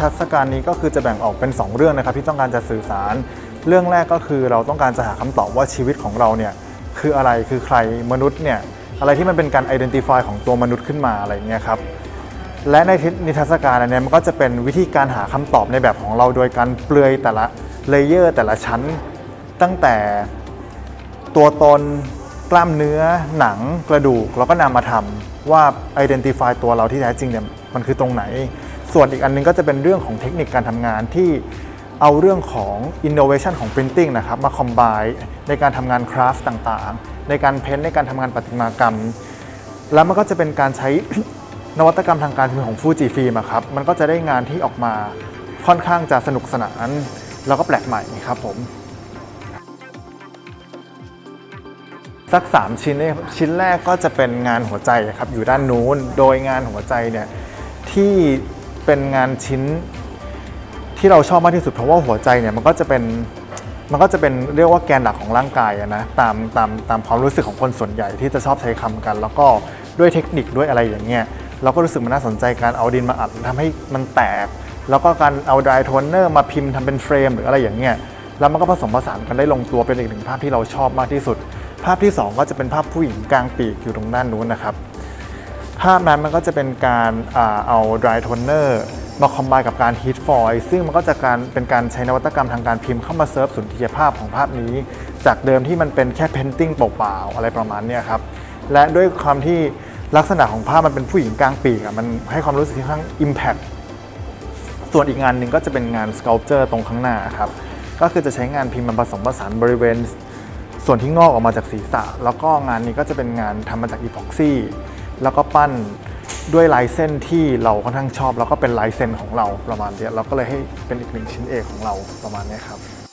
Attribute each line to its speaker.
Speaker 1: ทรรศการนี้ก็คือจะแบ่งออกเป็น 2 เรื่องนะครับที่ต้องการจะสื่อสาร เรื่องแรกก็คือเราต้องการจะหาคำตอบว่าชีวิตของเราเนี่ยคืออะไรคือใครมนุษย์เนี่ยอะไรที่มันเป็นการ identify ของตัวมนุษย์ขึ้นมาอะไรเงี้ยครับและในนิทรรศการอันนี้มันก็จะเป็นวิธีการหาคำตอบในแบบของเราโดยการเปลือยแต่ละเลเยอร์แต่ละชั้นตั้งแต่ตัวตน กล้ามเนื้อหนังกระดูกแล้วก็นามธรรมว่า identify ตัวเราที่แท้จริงเนี่ยมันคือตรงไหน ส่วนอีกอันนึงก็จะเป็นเรื่องของเทคนิคการทำงานที่เอาเรื่องของ innovation ของ printing นะครับมา combine ในการทำงานคราฟต์ต่างๆ ในการเพ้นท์ในการทำงานประติมากรรม แล้วมันก็จะเป็นการใช้ นวัตกรรมทางการพิมพ์ของฟูจิฟิล์มครับมันก็จะได้งานที่ออกมาค่อนข้างจะสนุกสนาน แล้วก็แปลกใหม่ครับผม สัก 3 ชิ้นเนี่ยชิ้นแรกก็จะเป็นงานหัวใจครับอยู่ด้านนู้น โดยงานหัวใจเนี่ยที่เป็นงานชิ้นที่เราชอบมากที่สุดเพราะว่าหัวใจเนี่ยมันก็จะเป็นมันก็จะเป็นเรียกว่าแกนหลักของร่างกายนะตามตามตามความรู้สึกของคนส่วนใหญ่ที่จะชอบใช้คำกัน แล้วก็ด้วยเทคนิคด้วยอะไรอย่างเงี้ยเราก็รู้สึกมันน่าสนใจการเอาดินมาอัดทำให้มันแตก แล้วก็การเอาดรายโทนเนอร์มาพิมพ์ทำเป็นเฟรมหรืออะไรอย่างเงี้ยแล้วมันก็ผสมผสานกันได้ลงตัวเป็นอีกหนึ่งภาพที่เราชอบมากที่สุด ภาพที่ 2 ก็จะเป็นภาพผู้หญิงกลางปีกอยู่ตรงด้านนู้นนะครับ ภาพนั้นมันก็จะเป็นการเอา dry toner มาคอมไบกับการ heat foil ซึ่งมันก็จะการเป็นการใช้นวัตกรรมทางการพิมพ์เข้ามาเซิร์ฟสุนทรียภาพของภาพนี้ จากเดิมที่มันเป็นแค่ painting เปล่าๆอะไรประมาณนี้ครับ และด้วยความที่ลักษณะของภาพมันเป็นผู้หญิงกลางปีกอะมันให้ความรู้สึกที่ค่อนข้าง impact ส่วนอีกงานหนึ่งก็จะเป็นงาน sculpture ตรงข้างหน้าครับ ก็คือจะใช้งานพิมพ์มาผสมผสานบริเวณ ส่วนที่งอกออกมาจากศีรษะ แล้วก็งานนี้ก็จะเป็นงานทำมาจากอีพ็อกซี่แล้วก็ปั้นด้วยลายเส้นที่เราค่อนข้างชอบ แล้วก็เป็นลายเส้นของเราประมาณนี้เราก็เลยให้เป็นอีกหนึ่งชิ้นเอกของเราประมาณนี้ครับ